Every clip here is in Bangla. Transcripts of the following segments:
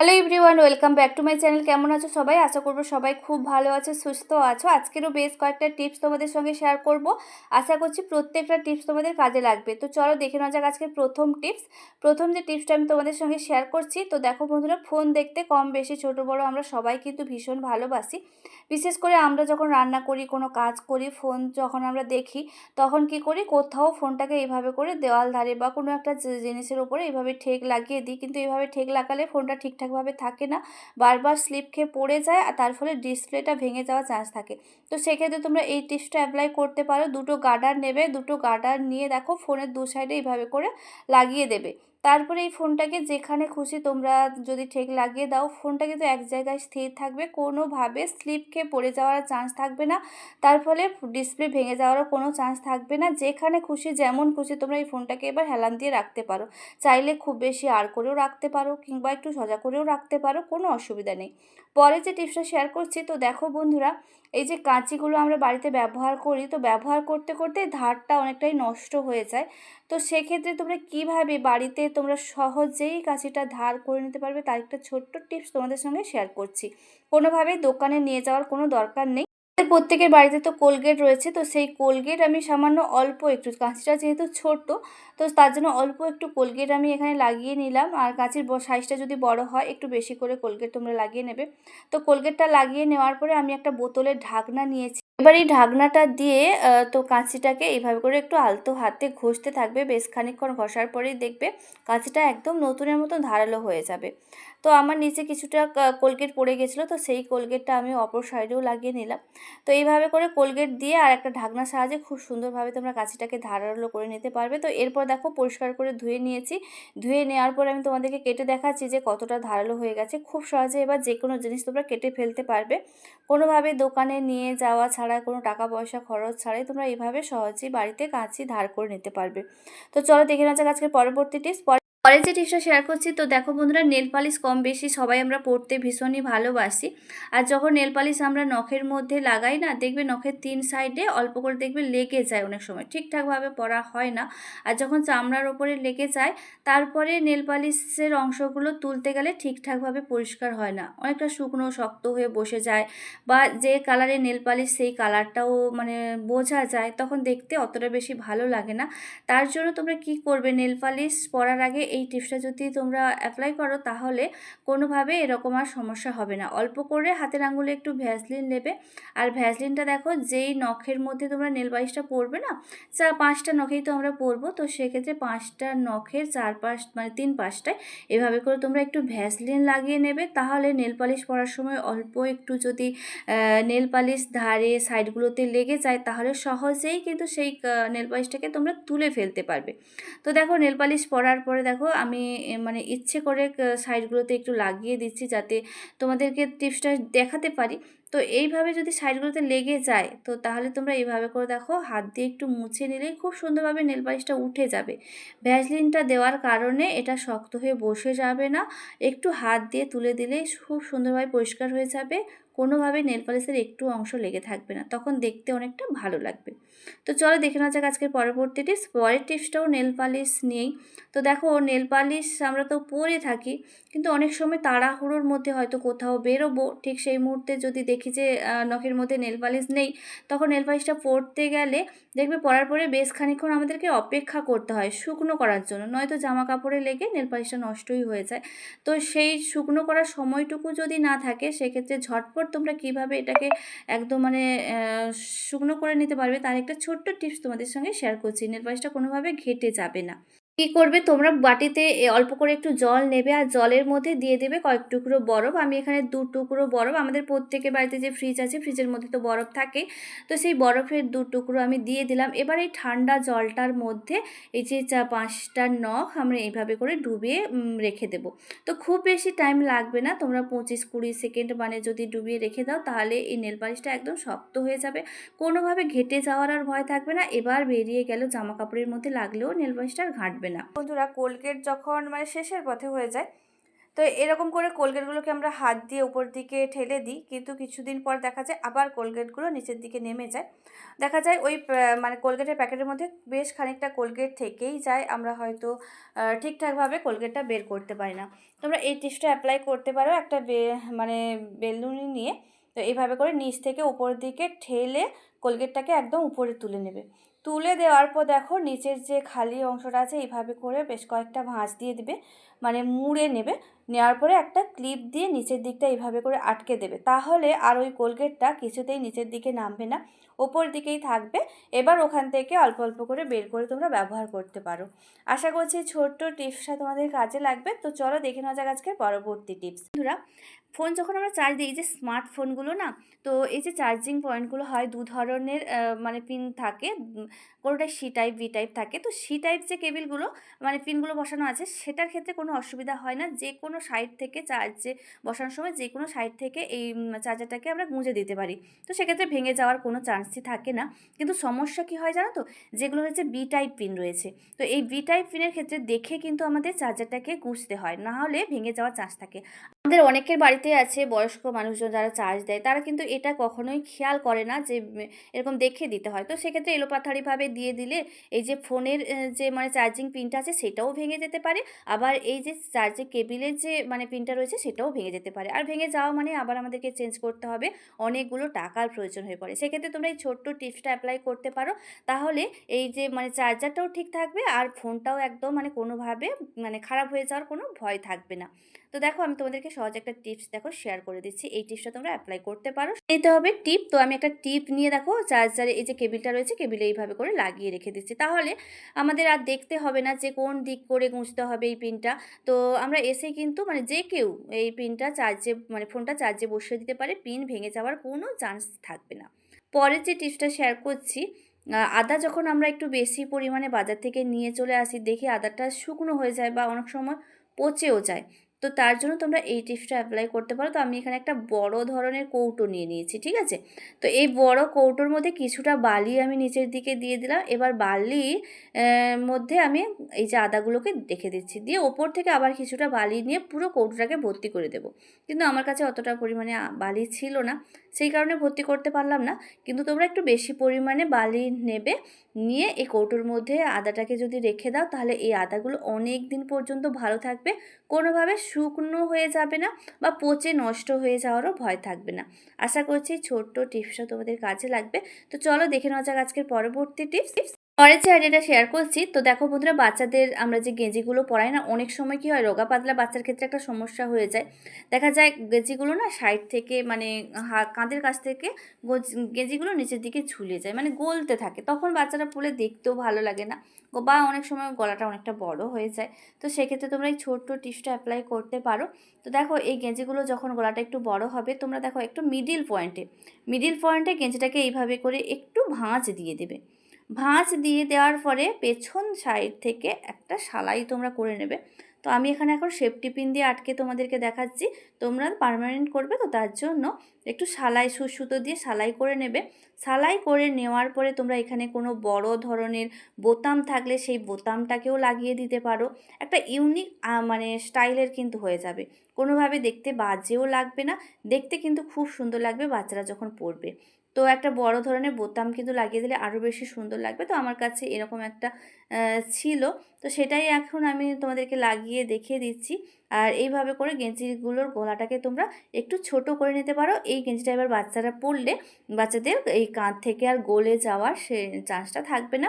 Hello everyone welcome back to my channel কেমন আছো সবাই? আশা করব সবাই খুব ভালো আছে, সুস্থ আছো। আজকেরও বেশ কয়েকটা টিপস তোমাদের সঙ্গে শেয়ার করব। আশা করছি প্রত্যেকটা টিপস তোমাদের কাজে লাগবে। তো চলো দেখে নেওয়া যাক আজকের প্রথম টিপস প্রথম যে টিপসটা আমি তোমাদের সঙ্গে শেয়ার করছি, তো দেখো বন্ধুরা ফোন দেখতে কম বেশি ছোট, বড় আমরা সবাই কিন্তু ভীষণ ভালোবাসি। বিশেষ করে আমরা যখন রান্না করি, কোনো কাজ করি ফোন যখন আমরা দেখি, তখন কি করি, কোথাও ফোনটাকে এইভাবে করে দেওয়াল ধারে বা কোনো একটা জিনিসের ওপরে এইভাবে ঠেক লাগিয়ে দিই। কিন্তু এইভাবে ঠেক লাগালে ফোনটা ঠিকঠাকভাবে থাকে না, বারবার স্লিপ খেয়ে পড়ে যায় আর তার ফলে ডিসপ্লেটা ভেঙে যাওয়ার চান্স থাকে। তো সেক্ষেত্রে তোমরা এই টিপসটা অ্যাপ্লাই করতে পারো। দুটো গার্ডার নেবে, দুটো গার্ডার নিয়ে দেখো ফোনের দু সাইডে এইভাবে করে লাগিয়ে দেবে। তারপরে এই ফোনটাকে যেখানে খুশি তোমরা যদি ঠেক লাগিয়ে দাও ফোনটা কিন্তু এক জায়গায় স্থির থাকবে, কোনোভাবে স্লিপ খেয়ে পড়ে যাওয়ার চান্স থাকবে না। তার ফলে ডিসপ্লে ভেঙে যাওয়ারও কোনো চান্স থাকবে না। যেখানে খুশি, যেমন খুশি তোমরা এই ফোনটাকে এবার হেলান দিয়ে রাখতে পারো। চাইলে খুব বেশি আর করেও রাখতে পারো, কিংবা একটু সজা করেও রাখতে পারো, কোনো অসুবিধা নেই। পরে যে টিপসটা শেয়ার করছি, তো দেখো বন্ধুরা, এই যে কাঁচিগুলো আমরা বাড়িতে ব্যবহার করি, তো ব্যবহার করতে করতে ধারটা অনেকটাই নষ্ট হয়ে যায়। তো সেক্ষেত্রে তোমরা কীভাবে বাড়িতে তোমরা সহজেই কাঁচিটা ধার করে নিতে পারবে, তার একটা ছোট্ট টিপস তোমাদের সঙ্গে শেয়ার করছি। কোনোভাবেই দোকানে নিয়ে যাওয়ার কোনো দরকার নেই। প্রত্যেকের বাড়িতে তো কোলগেট রয়েছে, তো সেই কোলগেট আমি সামান্য অল্প একটু, কাঁচিটা যেহেতু ছোট্ট, তো তার জন্য অল্প একটু কোলগেট আমি এখানে লাগিয়ে নিলাম। আর কাঁচির সাইজটা যদি বড় হয়, একটু বেশি করে কোলগেট তোমরা লাগিয়ে নেবে। তো কোলগেটটা লাগিয়ে নেওয়ার পরে আমি একটা বোতলের ঢাকনা নিয়েছি। এবার এই ঢাকনাটা দিয়ে তো কাঁচিটাকে এইভাবে করে একটু আলতো হাতে ঘষতে থাকবে। বেশ খানিকক্ষণ ঘষার পরেই দেখবে কাঁচিটা একদম নতুনের মতো ধারালো হয়ে যাবে। তো আমার নিচে কিছুটা কোলগেট পড়ে গেছিল, তো সেই কোলগেটটা আমি অপর সাইডেও লাগিয়ে নিলাম। তো এইভাবে করে কোলগেট দিয়ে আর একটা ঢাকনার সাহায্যে খুব সুন্দরভাবে তোমরা কাঁচিটাকে ধারালো করে নিতে পারবে। তো এরপর দেখো পরিষ্কার করে ধুয়ে নিয়েছি। ধুয়ে নেওয়ার পর আমি তোমাদেরকে কেটে দেখাচ্ছি যে কতটা ধারালো হয়ে গেছে। খুব সহজে এবার যে কোনো জিনিস তোমরা কেটে ফেলতে পারবে। কোনোভাবে দোকানে নিয়ে যাওয়া ছাড়া কোনো টাকা পয়সা খরচ ছাড়াই তোমরা এভাবে সহজেই বাড়িতে কাঁচি ধার করে নিতে পারবে। তো চলো দেখে নেওয়া যাক আজকের পরবর্তী টিপস যে টিপসটা শেয়ার করছি। তো দেখো বন্ধুরা নেল পালিশ কম বেশি সবাই আমরা পড়তে ভীষণই ভালোবাসি। আর যখন নেল পালিশ আমরা নখের মধ্যে লাগাই না, দেখবে নখের তিন সাইডে অল্প করে দেখবে লেগে যায় অনেক সময়। ঠিকঠাকভাবে পরা হয় না। আর যখন চামড়ার ওপরে লেগে যায়, তারপরে নেল পালিশের অংশগুলো তুলতে গেলে ঠিকঠাকভাবে পরিষ্কার হয় না। অনেকটা শুকনো, শক্ত হয়ে বসে যায় বা যে কালারে নেল পালিশ সেই কালারটাও মানে বোঝা যায়, তখন দেখতে অতটা বেশি ভালো লাগে না। তার জন্য তোমরা কি করবে? নেল পালিশ পরার আগে এই টিপসটা যদি তোমরা অ্যাপ্লাই করো, তাহলে কোনোভাবে এরকম আর সমস্যা হবে না। অল্প করে হাতের আঙুলে একটু ভ্যাসলিন নেবে। আর ভ্যাসলিনটা দেখো, যেই নখের মধ্যে তোমরা নেল পালিশটা পরবে না, চা, পাঁচটা নখেই তো আমরা পরবো। তো সেক্ষেত্রে পাঁচটা নখের চার পাশ মানে তিন পাঁচটায় এভাবে করে তোমরা একটু ভ্যাসলিন লাগিয়ে নেবে। তাহলে নেল পালিশ পরার সময় অল্প একটু যদি নেল পালিশ ধারে সাইডগুলোতে লেগে যায়, তাহলে সহজেই কিন্তু সেই নেল পালিশটাকে তোমরা তুলে ফেলতে পারবে। তো দেখো নেল পালিশ পরার পরে দেখো আমি মানে ইচ্ছে করে সাইডগুলোতে একটু লাগিয়ে দিচ্ছি যাতে তোমাদেরকে টিপসটা দেখাতে পারি। তো এইভাবে যদি সাইডগুলোতে লেগে যায়, তো তাহলে তোমরা এইভাবে করে দেখো, হাত দিয়ে একটু মুছে নিলেই খুব সুন্দরভাবে নেল পালিশটা উঠে যাবে। ভ্যাসলিনটা দেওয়ার কারণে এটা শক্ত হয়ে বসে যাবে না, একটু হাত দিয়ে তুলে দিলেই খুব সুন্দরভাবে পরিষ্কার হয়ে যাবে। কোনোভাবেই নেল পালিশের একটু অংশ লেগে থাকবে না, তখন দেখতে অনেকটা ভালো লাগবে। তো চলো দেখে নেওয়া যাক আজকের পরবর্তী টিপস পরের টিপসটাও নেল পালিশ নিয়েই। তো দেখো, নেল পালিশ আমরা তো পরে থাকি, কিন্তু অনেক সময় তাড়াহুড়োর মধ্যে হয়তো কোথাও বেরোবো। ঠিক সেই মুহূর্তে যদি দেখি যে নখের মধ্যে নেল পালিশ নেই, তখন নেল পালিশটা পরতে গেলে দেখবে পরার পরে বেশ খানিক্ষণ আমাদেরকে অপেক্ষা করতে হয় শুকনো করার জন্য। নয়তো জামা কাপড়ে লেগে নেল পালিশটা নষ্টই হয়ে যায়। তো সেই শুকনো করার সময়টুকু যদি না থাকে, সেক্ষেত্রে ঝটপট তোমরা কীভাবে এটাকে একদম মানে শুকনো করে নিতে পারবে? তার একটা ছোট্ট টিপস তোমাদের সঙ্গে শেয়ার করছি। নেল পালিশটা কোনোভাবে ঘেটে যাবে না। কী করবে? তোমরা বাটিতে অল্প করে একটু জল নেবে আর জলের মধ্যে দিয়ে দেবে কয়েক টুকরো বরফ। আমি এখানে দু টুকরো বরফ। আমাদের প্রত্যেকের বাড়িতে যে ফ্রিজ আছে ফ্রিজের মধ্যে তো বরফ থাকে। তো সেই বরফের দু টুকরো আমি দিয়ে দিলাম। এবার এই ঠান্ডা জলটার মধ্যে এই যে চা পাঁচটা নখ আমরা এইভাবে করে ডুবিয়ে রেখে দেব। তো খুব বেশি টাইম লাগবে না। তোমরা পঁচিশ কুড়ি সেকেন্ড মানে যদি ডুবিয়ে রেখে দাও, তাহলে এই নেল পালিশটা একদম শক্ত হয়ে যাবে। কোনোভাবে ঘেটে যাওয়ার আর ভয় থাকবে না। এবার বেরিয়ে গেল জামা কাপড়ের মধ্যে। লাগলেও নেল পালিশটা আর ঘাঁটবে না। বন্ধুরা, কোলগেট যখন মানে শেষের পথে হয়ে যায়, তো এরকম করে কোলগেটগুলোকে আমরা হাত দিয়ে উপর দিকে ঠেলে দিই, কিন্তু কিছুদিন পর দেখা যায় আবার কোলগেটগুলো নিচের দিকে নেমে যায়। দেখা যায় ওই মানে কোলগেটের প্যাকেটের মধ্যে বেশ খানিকটা কোলগেট থেকেই যায়, আমরা হয়তো ঠিকঠাকভাবে কোলগেটটা বের করতে পারি না। তোমরা এই টিপসটা অ্যাপ্লাই করতে পারো একটা বে মানে বেলুনি নিয়ে, তো এইভাবে করে নিচ থেকে উপর দিকে ঠেলে কোলগেটটাকে একদম উপরে তুলে নেবে। তুলে দেওয়ার পর দেখো নিচের যে খালি অংশটা আছে, এইভাবে করে বেশ কয়েকটা ভাঁজ দিয়ে দিবে মানে মুড়ে নেবে। নেওয়ার পরে একটা ক্লিপ দিয়ে নিচের দিকটা এইভাবে করে আটকে দেবে। তাহলে আর ওই কোলগেটটা কিছুতেই নিচের দিকে নামবে না, ওপর দিকেই থাকবে। এবার ওখান থেকে অল্প অল্প করে বের করে তোমরা ব্যবহার করতে পারো। আশা করছি ছোট্ট টিপসটা তোমাদের কাজে লাগবে। তো চলো দেখে নেওয়া যাক আজকে পরবর্তী টিপস। বন্ধুরা ফোন যখন আমরা চার্জ দিই যে স্মার্টফোনগুলো না, তো এই যে চার্জিং পয়েন্টগুলো হয়, দু ধরনের মানে পিন থাকে কোনোটা সি টাইপ, ভি টাইপ থাকে, তো সি টাইপ যে কেবিলগুলো মানে পিনগুলো বসানো আছে, সেটার ক্ষেত্রে কোনো অসুবিধা হয় না যে কোনো সাইড থেকে চার্জে বসানোর সময় যে কোনো সাইড থেকে এই চার্জারটাকে আমরা গুঁজে দিতে পারি। তো সেক্ষেত্রে ভেঙে যাওয়ার কোনো চান্সই থাকে না। কিন্তু সমস্যা কি হয় জানো তো, যেগুলো হচ্ছে বি টাইপ পিন রয়েছে, তো এই বি টাইপ পিনের ক্ষেত্রে দেখে কিন্তু আমাদের চার্জারটাকে গুঁজতে হয়, না হলে ভেঙে যাওয়ার চান্স থাকে। আমাদের অনেকের বাড়িতে আছে বয়স্ক মানুষজন যারা চার্জ দেয়, তারা কিন্তু এটা কখনোই খেয়াল করে না যে এরকম দেখে দিতে হয়। তো সেক্ষেত্রে এলোপাথারিভাবে দিয়ে দিলে এই যে ফোনের যে মানে চার্জিং পিনটা আছে সেটাও ভেঙে যেতে পারে। আবার এই যে চার্জিং কেবিলের যে মানে পিনটা রয়েছে সেটাও ভেঙে যেতে পারে। আর ভেঙে যাওয়া মানে আবার আমাদেরকে চেঞ্জ করতে হবে, অনেকগুলো টাকার প্রয়োজন হয়ে পড়ে। সেক্ষেত্রে তোমরা এই ছোট্ট টিপসটা অ্যাপ্লাই করতে পারো। তাহলে এই যে মানে চার্জারটাও ঠিক থাকবে আর ফোনটাও একদম মানে কোনোভাবে মানে খারাপ হয়ে যাওয়ার কোনো ভয় থাকবে না। তো দেখো আমি তোমাদেরকে সহজ একটা টিপস দেখো শেয়ার করে দিচ্ছি। এই টিপসটা তোমরা অ্যাপ্লাই করতে পারো। নিতে হবে টিপ তো আমি একটা টিপ নিয়ে দেখো চার্জারে এই যে কেবিলটা রয়েছে কেবিলে এইভাবে করে লাগিয়ে রেখে দিচ্ছি। তাহলে আমাদের আর দেখতে হবে না যে কোন দিক করে গুঁজতে হবে এই পিনটা তো আমরা এসে কিন্তু মানে যে কেউ এই পিনটা চার্জে মানে ফোনটা চার্জে বসিয়ে দিতে পারে পিন ভেঙে যাওয়ার কোনো চান্স থাকবে না। পরের যে টিপসটা শেয়ার করছি আদা যখন আমরা একটু বেশি পরিমাণে বাজার থেকে নিয়ে চলে আসি, দেখি আদাটা শুকনো হয়ে যায় বা অনেক সময় পচেও যায়। তো তার জন্য তোমরা এই টিপসটা অ্যাপ্লাই করতে পারো। তো আমি এখানে একটা বড় ধরনের কৌটো নিয়ে নিয়েছি, ঠিক আছে? তো এই বড় কৌটোর মধ্যে কিছুটা বালি আমি নিচের দিকে দিয়ে দিলাম। এবার বালি মধ্যে আমি এই যে আদাগুলোকে রেখে দিচ্ছি। দিয়ে ওপর থেকে আবার কিছুটা বালি নিয়ে পুরো কৌটোটাকে ভর্তি করে দেবো। কিন্তু আমার কাছে অতটা পরিমাণে বালি ছিল না, সেই কারণে ভর্তি করতে পারলাম না। কিন্তু তোমরা একটু বেশি পরিমাণে বালি নেবে, নিয়ে এই কৌটোর মধ্যে আদাটাকে যদি রেখে দাও, তাহলে এই আদাগুলো অনেক দিন পর্যন্ত ভালো থাকবে। কোনোভাবে শুকনো হয়ে যাবে না বা পচে নষ্ট হয়ে যাওয়ারও ভয় থাকবে না। আশা করছি ছোট্ট টিপসটা তোমাদের কাজে লাগবে। তো চলো দেখে নেওয়া যাক আজকের পরবর্তী টিপস যে আইডিয়াটা শেয়ার করছি। তো দেখো বন্ধুরা, বাচ্চাদের আমরা যে গেঁজিগুলো পরাই না, অনেক সময় কি হয়, রোগা পাতলা বাচ্চার ক্ষেত্রে একটা সমস্যা হয়ে যায়। দেখা যায় গেঁজিগুলো না সাইড থেকে মানে কাঁধের কাছ থেকে গেঁজিগুলো নিচের দিকে ঝুলে যায় মানে গলতে থাকে। তখন বাচ্চারা পরে দেখতেও ভালো লাগে না। বা অনেক সময় গলাটা অনেকটা বড় হয়ে যায়। তো সেক্ষেত্রে তোমরা এই ছোট্ট টিপসটা অ্যাপ্লাই করতে পারো। তো দেখো এই গেঁজিগুলো যখন গলাটা একটু বড় হবে, তোমরা দেখো একটু মিডিল পয়েন্টে মিডিল পয়েন্টে গেঁজিটাকে এইভাবে করে একটু ভাঁজ দিয়ে দেবে। ভাঁজ দিয়ে দেওয়ার পরে পেছন সাইড থেকে একটা সালাই তোমরা করে নেবে। তো আমি এখানে এখন সেফটি পিন দিয়ে আটকে তোমাদেরকে দেখাচ্ছি। তোমরা পারমানেন্ট করবে তো তার জন্য একটু সালাই, সুসুতো দিয়ে সালাই করে নেবে। সালাই করে নেওয়ার পরে তোমরা এখানে কোনো বড় ধরনের বোতাম থাকলে সেই বোতামটাকেও লাগিয়ে দিতে পারো। একটা ইউনিক মানে স্টাইলের কিন্তু হয়ে যাবে। কোনোভাবে দেখতে বাজেও লাগবে না। দেখতে কিন্তু খুব সুন্দর লাগবে বাচ্চারা যখন পড়বে। তো একটা বড় ধরনের বোতাম কিন্তু লাগিয়ে দিলে আরও বেশি সুন্দর লাগবে। তো আমার কাছে এরকম একটা ছিল। তো সেটাই এখন আমি তোমাদেরকে লাগিয়ে দেখিয়ে দিচ্ছি। আর এইভাবে করে গেঞ্জিগুলোর গলাটাকে তোমরা একটু ছোট করে নিতে পারো। এই গেঞ্জিটা এবার বাচ্চারা পরলে বাচ্চাদের এই কাঁধ থেকে আর গলে যাওয়ার সে চান্সটা থাকবে না।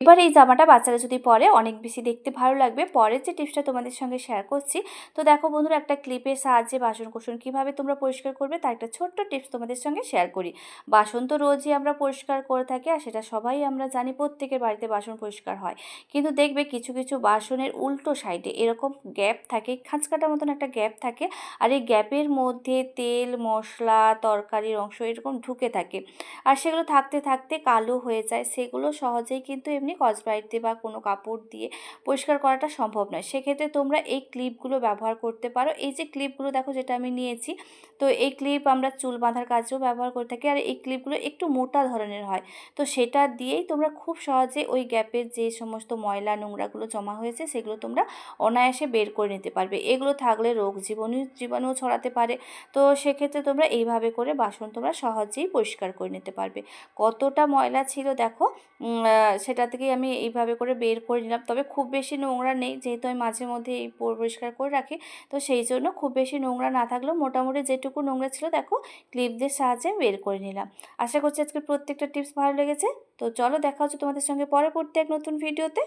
এবার এই জামাটা বাচ্চারা যদি পরে, অনেক বেশি দেখতে ভালো লাগবে। পরের যে টিপসটা তোমাদের সঙ্গে শেয়ার করছি, তো দেখো বন্ধুরা, একটা ক্লিপের সাহায্যে বাসন কোসন কীভাবে তোমরা পরিষ্কার করবে, তার একটা ছোট্ট টিপস তোমাদের সঙ্গে শেয়ার করি। বাসন তো রোজই আমরা পরিষ্কার করে থাকি, আর সেটা সবাই আমরা জানি প্রত্যেকের বাড়িতে বাসন পরিষ্কার হয়। কিন্তু দেখবে কিছু কিছু বাসনের উল্টো সাইডে এরকম গ্যাপ থাকে খাঁচকাটার মতন একটা গ্যাপ থাকে, আর এই গ্যাপের মধ্যে তেল, মশলা, তরকারির অংশ এরকম ঢুকে থাকে। আর সেগুলো থাকতে থাকতে কালো হয়ে যায়। সেগুলো সহজেই কিন্তু এমনি এমনি কসব্রাইট দিয়ে বা কোনো কাপড় দিয়ে পরিষ্কার করাটা সম্ভব নয়। সেক্ষেত্রে তোমরা এই ক্লিপগুলো ব্যবহার করতে পারো। এই যে ক্লিপগুলো দেখো যেটা আমি নিয়েছি, তো এই ক্লিপ আমরা চুল বাঁধার কাজেও ব্যবহার করে থাকি আর এই ক্লিপগুলো একটু মোটা ধরনের হয়। তো সেটা দিয়েই তোমরা খুব সহজে ওই গ্যাপের যে সমস্ত ময়লা নোংরাগুলো জমা হয়েছে সেগুলো তোমরা অনায়াসে বের করে নিতে পারবে। এগুলো থাকলে রোগ জীবাণু, জীবাণুও ছড়াতে পারে। তো সেক্ষেত্রে তোমরা এইভাবে করে বাসন তোমরা সহজেই পরিষ্কার করে নিতে পারবে। কতটা ময়লা ছিল দেখো সেটা থেকেই আমি এইভাবে করে বের করে নিলাম। তবে খুব বেশি নোংরা নেই, যেহেতু আমি মাঝে মধ্যে এই পরিষ্কার করে রাখি। তো সেই জন্য খুব বেশি নোংরা না থাকলেও মোটামুটি যেটুকু নোংরা ছিল দেখো ক্লিপদের সাহায্যে বের করে নিলাম। আশা করছি আজকে প্রত্যেকটা টিপস ভালো লেগেছে। তো চলো দেখা হচ্ছে তোমাদের সঙ্গে পরে পড়তে এক নতুন ভিডিওতে।